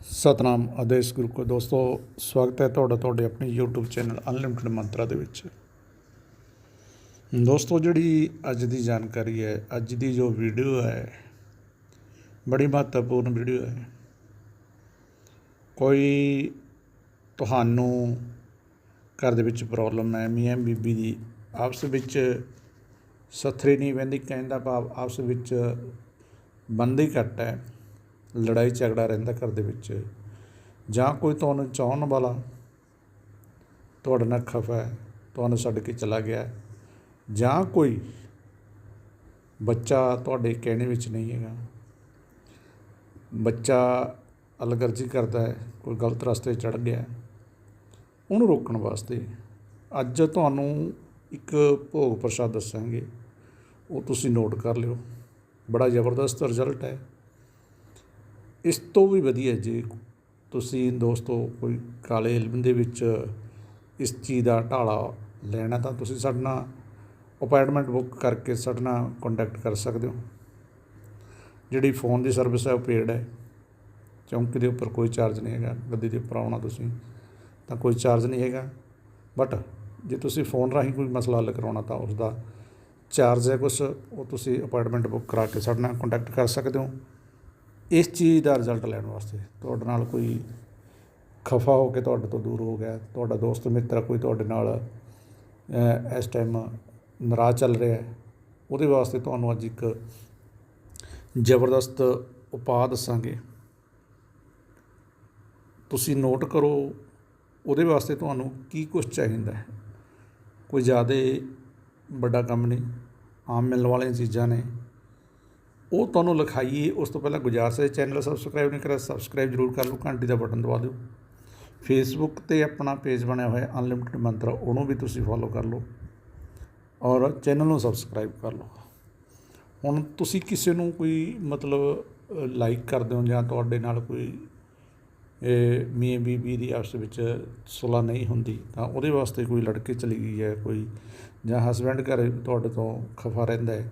ਸਤਨਾਮ ਆਦੇਸ਼ ਗੁਰੂ ਕੋ ਦੋਸਤੋ, ਸਵਾਗਤ ਹੈ ਤੁਹਾਡਾ ਤੁਹਾਡੇ ਆਪਣੇ YouTube ਚੈਨਲ ਅਨਲਿਮਟਿਡ ਮੰਤਰਾ ਦੇ ਵਿੱਚ। ਦੋਸਤੋ, ਜਿਹੜੀ ਅੱਜ ਦੀ ਜਾਣਕਾਰੀ ਹੈ, ਅੱਜ ਦੀ ਜੋ ਵੀਡੀਓ ਹੈ, ਬੜੀ ਮਹੱਤਵਪੂਰਨ ਵੀਡੀਓ ਹੈ। ਕੋਈ ਤੁਹਾਨੂੰ ਘਰ ਦੇ ਵਿੱਚ ਪ੍ਰੋਬਲਮ ਹੈ, ਮੀਆਂ ਬੀਬੀ ਦੀ, ਆਪਸ ਵਿੱਚ ਸਥਰੀ ਨਹੀਂ ਵਹਿੰਦੀ ਕਹਿੰਦਾ ਭਾਵ ਆਪਸ ਵਿੱਚ ਬੰਦੀ ਘੱਟ ਹੈ। ਲੜਾਈ ਝਗੜਾ ਰਹਿੰਦਾ ਘਰ ਦੇ ਵਿੱਚ। ਜਾਂ ਕੋਈ ਤੁਹਾਨੂੰ ਚਾਹਣ ਵਾਲਾ ਤੁਹਾਡੇ ਨਾਲ ਖਫਾ ਹੈ, ਤੁਹਾਨੂੰ ਛੱਡ ਕੇ ਚਲਾ ਗਿਆ ਜਾਂ ਕੋਈ ਬੱਚਾ ਤੁਹਾਡੇ ਕਹਿਣੇ ਵਿੱਚ ਨਹੀਂ ਹੈਗਾ। ਬੱਚਾ ਅਲਗਰਜੀ ਕਰਦਾ ਹੈ, ਕੋਈ ਗਲਤ ਰਸਤੇ ਚੜ ਗਿਆ ਉਹਨੂੰ ਰੋਕਣ ਵਾਸਤੇ ਅੱਜ ਤੁਹਾਨੂੰ ਇੱਕ ਭੋਗ ਪ੍ਰਸ਼ਾਦ ਦੱਸਾਂਗੇ, ਉਹ ਤੁਸੀਂ ਨੋਟ ਕਰ ਲਿਓ। ਬੜਾ ਜ਼ਬਰਦਸਤ ਰਿਜ਼ਲਟ ਹੈ। ਇਸ ਤੋਂ ਵੀ ਵਧੀਆ ਜੇ ਤੁਸੀਂ ਦੋਸਤੋ ਕੋਈ ਕਾਲੇ ਇਲਮ ਦੇ ਵਿੱਚ ਇਸ ਚੀਜ਼ ਦਾ ਢਾਲਾ ਲੈਣਾ ਤਾਂ ਤੁਸੀਂ ਸਾਡੇ ਨਾਲ ਅਪਾਇੰਟਮੈਂਟ ਬੁੱਕ ਕਰਕੇ ਸਾਡੇ ਨਾਲ ਕੰਟੈਕਟ ਕਰ ਸਕਦੇ ਹੋ। ਜਿਹੜੀ ਫੋਨ ਦੀ ਸਰਵਿਸ ਹੈ ਉਹ ਪੇਡ ਹੈ। ਚੌਂਕੀ ਦੇ ਉੱਪਰ ਕੋਈ ਚਾਰਜ ਨਹੀਂ ਹੈਗਾ ਗੱਦੀ ਦੇ ਉੱਪਰ ਆਉਣਾ ਤੁਸੀਂ ਤਾਂ ਕੋਈ ਚਾਰਜ ਨਹੀਂ ਹੈਗਾ। ਬਟ ਜੇ ਤੁਸੀਂ ਫੋਨ ਰਾਹੀਂ ਕੋਈ ਮਸਲਾ ਹੱਲ ਕਰਾਉਣਾ ਤਾਂ ਉਸ ਦਾ ਚਾਰਜ ਹੈ ਕੁਛ, ਉਹ ਤੁਸੀਂ ਅਪਾਇੰਟਮੈਂਟ ਬੁੱਕ ਕਰਾ ਕੇ ਸਾਡੇ ਨਾਲ ਕੰਟੈਕਟ ਕਰ ਸਕਦੇ ਹੋ। ਇਸ ਚੀਜ਼ ਦਾ ਰਿਜ਼ਲਟ ਲੈਣ ਵਾਸਤੇ ਤੁਹਾਡੇ ਨਾਲ ਕੋਈ ਖਫਾ ਹੋ ਕੇ ਤੁਹਾਡੇ ਤੋਂ ਦੂਰ ਹੋ ਗਿਆ, ਤੁਹਾਡਾ ਦੋਸਤ ਮਿੱਤਰ ਕੋਈ ਤੁਹਾਡੇ ਨਾਲ ਇਸ ਟਾਈਮ ਨਰਾਜ਼ ਚੱਲ ਰਿਹਾ ਹੈ, ਉਹਦੇ ਵਾਸਤੇ ਤੁਹਾਨੂੰ ਅੱਜ ਇੱਕ ਜ਼ਬਰਦਸਤ ਉਪਾਅ ਦੱਸਾਂਗੇ। ਤੁਸੀਂ ਨੋਟ ਕਰੋ, ਉਹਦੇ ਵਾਸਤੇ ਤੁਹਾਨੂੰ ਕੀ ਕੁਝ ਚਾਹੀਦਾ ਹੈ? ਕੋਈ ਜ਼ਿਆਦਾ ਵੱਡਾ ਕੰਮ ਨਹੀਂ, ਆਮ ਮਿਲਣ ਵਾਲੀਆਂ ਚੀਜ਼ਾਂ ਨੇ ਉਹ ਤੁਹਾਨੂੰ ਲਿਖਾਈਏ, ਉਸ ਤੋਂ ਪਹਿਲਾਂ ਗੁਜ਼ਾਰਿਸ਼ ਹੈ ਚੈਨਲ ਸਬਸਕ੍ਰਾਈਬ ਨਹੀਂ ਕਰਿਆ ਸਬਸਕ੍ਰਾਈਬ ਜ਼ਰੂਰ ਕਰ ਲਓ, ਘੰਟੀ ਦਾ ਬਟਨ ਦਬਾ ਦਿਓ। ਫੇਸਬੁੱਕ ਤੇ ਆਪਣਾ ਪੇਜ ਬਣਿਆ ਹੋਇਆ ਅਨਲਿਮਿਟਿਡ ਮੰਤਰ ਉਹਨੂੰ ਵੀ ਤੁਸੀਂ ਫੋਲੋ ਕਰ ਲਓ ਔਰ ਚੈਨਲ ਨੂੰ ਸਬਸਕ੍ਰਾਈਬ ਕਰ ਲਓ। ਹੁਣ ਤੁਸੀਂ ਕਿਸੇ ਨੂੰ ਕੋਈ ਮਤਲਬ ਲਾਈਕ ਕਰਦੇ ਹੋ ਜਾਂ ਤੁਹਾਡੇ ਨਾਲ ਕੋਈ ਇਹ ਮੀਆਂ ਬੀਬੀ ਦੀ ਆਪਸ ਵਿੱਚ ਸੁਲਾ ਨਹੀਂ ਹੁੰਦੀ, ਤਾਂ ਉਹਦੇ ਵਾਸਤੇ ਕੋਈ ਲੜਕੇ ਚਲੀ ਗਈ ਹੈ, ਕੋਈ ਜਾਂ ਹਸਬੈਂਡ ਘਰ ਤੁਹਾਡੇ ਤੋਂ ਖਫਾ ਰਹਿੰਦਾ ਹੈ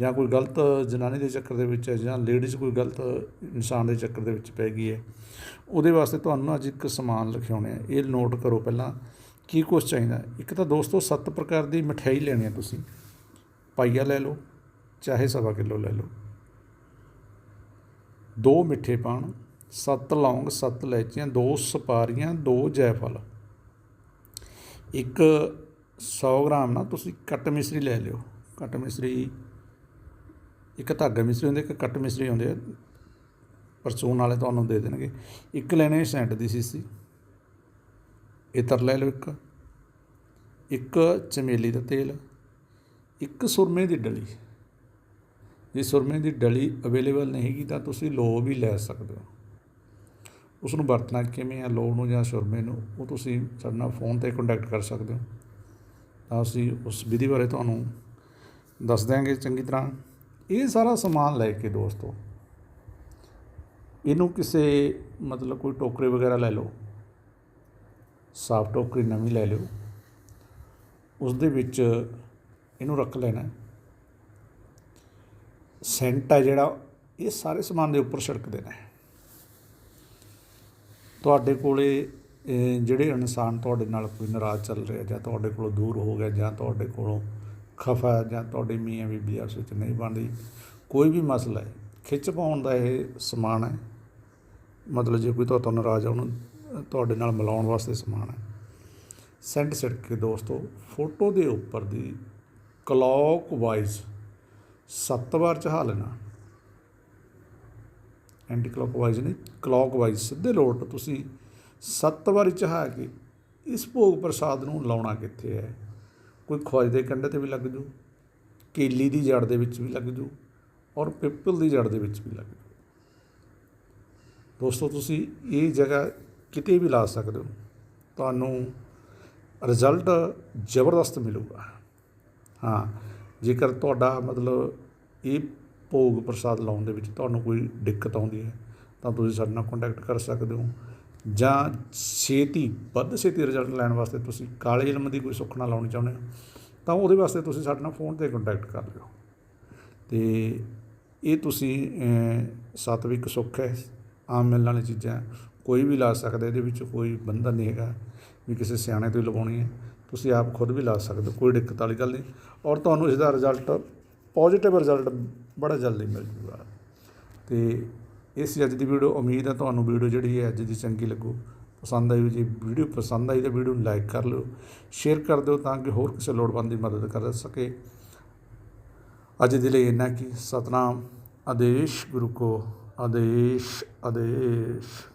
ਜਾਂ ਕੋਈ ਗਲਤ ਜਨਾਨੀ ਦੇ ਚੱਕਰ ਦੇ ਵਿੱਚ ਹੈ ਜਾਂ ਲੇਡੀਜ਼ ਕੋਈ ਗਲਤ ਇਨਸਾਨ ਦੇ ਚੱਕਰ ਦੇ ਵਿੱਚ ਪੈ ਗਈ ਹੈ, ਉਹਦੇ ਵਾਸਤੇ ਤੁਹਾਨੂੰ ਅੱਜ ਇੱਕ ਸਮਾਨ ਲਿਖਾਉਣੇ ਆ। ਇਹ ਨੋਟ ਕਰੋ ਪਹਿਲਾਂ, ਕੀ ਕੁਛ ਚਾਹੀਦਾ? ਇੱਕ ਤਾਂ ਦੋਸਤੋ, ਸੱਤ ਪ੍ਰਕਾਰ ਦੀ ਮਠਿਆਈ ਲੈਣੀ ਹੈ ਤੁਸੀਂ। ਪਾਈਆ ਲੈ ਲਓ, ਚਾਹੇ ਸਵਾ ਕਿਲੋ ਲੈ ਲਓ। ਦੋ ਮਿੱਠੇ ਪਾਣ ਸੱਤ ਲੌਂਗ, ਸੱਤ ਇਲਾਇਚੀਆਂ, ਦੋ ਸੁਪਾਰੀਆਂ, ਦੋ ਜੈਫਲ। ਇੱਕ 100 ਗ੍ਰਾਮ ਨਾ ਤੁਸੀਂ ਕੱਟ ਮਿਸਰੀ ਲੈ ਲਿਓ। ਕੱਟ ਮਿਸਰੀ ਇੱਕ ਧਾਗਾ ਮਿਸਰੀ ਹੁੰਦੇ, ਇੱਕ ਕੱਟ ਮਿਸਤਰੀ ਹੁੰਦੇ ਆ। ਪਰਚੂਨ ਵਾਲੇ ਤੁਹਾਨੂੰ ਦੇ ਦੇਣਗੇ। ਇੱਕ ਲੈਣੇ ਸੈਂਟ ਦੀ ਸੀਸੀ। ਇਤਰ ਲੈ ਲਓ ਇੱਕ। ਇੱਕ ਚਮੇਲੀ ਦਾ ਤੇਲ। ਇੱਕ ਸੁਰਮੇ ਦੀ ਡਲੀ। ਜੇ ਸੁਰਮੇ ਦੀ ਡਲੀ ਅਵੇਲੇਬਲ ਨਹੀਂ ਹੈਗੀ ਤਾਂ ਤੁਸੀਂ ਲੋ ਵੀ ਲੈ ਸਕਦੇ ਹੋ। ਉਸ ਨੂੰ ਵਰਤਣਾ ਕਿਵੇਂ ਆ, ਲੋ ਨੂੰ ਜਾਂ ਸੁਰਮੇ ਨੂੰ, ਉਹ ਤੁਸੀਂ ਸਾਡੇ ਨਾਲ ਫੋਨ ਤੇ ਕੰਟੈਕਟ ਕਰ ਸਕਦੇ ਹੋ। ਤਾਂ ਅਸੀਂ ਉਸ ਵਿਧੀ ਬਾਰੇ ਤੁਹਾਨੂੰ ਦੱਸ ਦਿਆਂਗੇ ਚੰਗੀ ਤਰ੍ਹਾਂ। ਇਹ ਸਾਰਾ ਸਮਾਨ ਲੈ ਕੇ ਦੋਸਤੋ, ਇਹਨੂੰ ਕਿਸੇ ਮਤਲਬ ਕੋਈ ਟੋਕਰੇ ਵਗੈਰਾ ਲੈ ਲਓ, ਸਾਫ਼ ਟੋਕਰੀ ਨਵੀਂ ਲੈ ਲਿਓ ਉਸ ਦੇ ਵਿੱਚ ਇਹਨੂੰ ਰੱਖ ਲੈਣਾ। ਸੈਂਟ ਹੈ ਜਿਹੜਾ, ਇਹ ਸਾਰੇ ਸਮਾਨ ਦੇ ਉੱਪਰ ਛਿੜਕ ਦੇਣਾ ਤੁਹਾਡੇ ਕੋਲੇ ਜਿਹੜੇ ਇਨਸਾਨ ਤੁਹਾਡੇ ਨਾਲ ਕੋਈ ਨਾਰਾਜ਼ ਚੱਲ ਰਿਹਾ ਜਾਂ ਤੁਹਾਡੇ ਕੋਲੋਂ ਦੂਰ ਹੋ ਗਿਆ ਜਾਂ ਤੁਹਾਡੇ ਕੋਲੋਂ ਖਫਾ ਜਾਂ ਤੁਹਾਡੀ ਮੀਆਂ ਬੀਬੀ ਆਪਸ ਵਿੱਚ ਨਹੀਂ ਬਣਦੀ, ਕੋਈ ਵੀ ਮਸਲਾ ਹੈ, ਖਿੱਚ ਪਾਉਣ ਦਾ ਇਹ ਸਮਾਨ ਹੈ। ਮਤਲਬ ਜੇ ਕੋਈ ਤੁਹਾਨੂੰ ਨਾਰਾਜ਼ ਹੈ ਉਹਨੂੰ ਤੁਹਾਡੇ ਨਾਲ ਮਿਲਾਉਣ ਵਾਸਤੇ ਸਮਾਨ ਹੈ। ਸੈਂਟ ਸਿੱਟ ਕੇ ਦੋਸਤੋ, ਫੋਟੋ ਦੇ ਉੱਪਰ ਦੀ ਕਲੌਕ ਵਾਈਜ਼ ਸੱਤ ਵਾਰ ਚਹਾ ਲੈਣਾ। ਐਂਟੀ ਕਲੌਕ ਵਾਈਜ਼ ਨਹੀਂ ਕਲੌਕ ਵਾਈਜ਼ ਸਿੱਧੇ ਲੋਟ ਤੁਸੀਂ ਸੱਤ ਵਾਰੀ ਚਹਾ ਕੇ ਇਸ ਭੋਗ ਪ੍ਰਸਾਦ ਨੂੰ ਲਾਉਣਾ ਕਿੱਥੇ ਹੈ। ਕੋਈ ਖਵਾਜ ਦੇ ਕੰਢੇ ਤੇ ਵੀ ਲੱਗ ਜੂ, ਕੇਲੀ ਦੀ ਜੜ ਦੇ ਵਿੱਚ ਵੀ ਲੱਗ ਜੂ ਔਰ ਪਿੱਪਲ ਦੀ ਜੜ ਦੇ ਵਿੱਚ ਵੀ ਲੱਗ ਜੂ। ਦੋਸਤੋ, ਤੁਸੀਂ ਇਹ ਜਗ੍ਹਾ ਕਿਤੇ ਵੀ ਲਾ ਸਕਦੇ ਹੋ, ਤੁਹਾਨੂੰ ਰਿਜ਼ਲਟ ਜ਼ਬਰਦਸਤ ਮਿਲੂਗਾ। ਹਾਂ, ਜੇਕਰ ਤੁਹਾਡਾ ਮਤਲਬ ਇਹ ਭੋਗ ਪ੍ਰਸਾਦ ਲਾਉਣ ਦੇ ਵਿੱਚ ਤੁਹਾਨੂੰ ਕੋਈ ਦਿੱਕਤ ਆਉਂਦੀ ਹੈ, ਤਾਂ ਤੁਸੀਂ ਸਾਡੇ ਨਾਲ ਕੰਟੈਕਟ ਕਰ ਸਕਦੇ ਹੋ। ਜਾਂ ਛੇਤੀ ਵੱਧ ਛੇਤੀ ਰਿਜ਼ਲਟ ਲੈਣ ਵਾਸਤੇ ਤੁਸੀਂ ਕਾਲੇ ਇਲਮ ਦੀ ਕੋਈ ਸੁੱਖਣਾ ਲਾਉਣੀ ਚਾਹੁੰਦੇ ਹੋ ਤਾਂ ਉਹਦੇ ਵਾਸਤੇ ਤੁਸੀਂ ਸਾਡੇ ਨਾਲ ਫੋਨ ਤੇ ਕੰਟੈਕਟ ਕਰ ਲਿਓ। ਤੇ ਇਹ ਤੁਸੀਂ ਅਹ, ਸਤਵਿਕ ਸੁੱਖ ਹੈ ਆਮ ਮਿਲਣ ਵਾਲੀ ਚੀਜ਼ਾਂ ਕੋਈ ਵੀ ਲਾ ਸਕਦਾ ਇਹਦੇ ਵਿੱਚ ਕੋਈ ਬੰਧਨ ਨਹੀਂ ਹੈਗਾ ਵੀ ਕਿਸੇ ਸਿਆਣੇ ਤੋਂ ਹੀ ਲਗਾਉਣੀ ਹੈ ਤੁਸੀਂ ਆਪ ਖੁਦ ਵੀ ਲਾ ਸਕਦੇ ਹੋ ਕੋਈ ਦਿੱਕਤ ਵਾਲੀ ਗੱਲ ਨਹੀਂ। ਔਰ ਤੁਹਾਨੂੰ ਇਸ ਦਾ ਰਿਜ਼ਲਟ ਪੋਜ਼ਿਟਿਵ ਰਿਜ਼ਲਟ ਬੜਾ ਜਲਦੀ ਮਿਲ ਜੂਗਾ। ਤੇ ਇਹ ਸੀ ਅੱਜ ਦੀ ਵੀਡੀਓ, ਉਮੀਦ ਹੈ ਤੁਹਾਨੂੰ ਵੀਡੀਓ ਜਿਹੜੀ ਹੈ ਅੱਜ ਦੀ ਚੰਗੀ ਲੱਗੂ। ਪਸੰਦ ਆਈ ਜੇ, ਵੀਡੀਓ ਪਸੰਦ ਆਈ ਤਾਂ ਵੀਡੀਓ ਨੂੰ ਲਾਈਕ ਕਰ ਲਿਓ, ਸ਼ੇਅਰ ਕਰ ਦਿਓ ਤਾਂ ਕਿ ਹੋਰ ਕਿਸੇ ਲੋੜਵੰਦ ਦੀ ਮਦਦ ਕਰ ਸਕੇ। ਅੱਜ ਦੇ ਲਈ ਇੰਨਾ ਕੀ ਸਤਨਾਮ। ਆਦੇਸ਼ ਗੁਰੂ ਕੋ, ਆਦੇਸ਼ ਆਦੇਸ਼।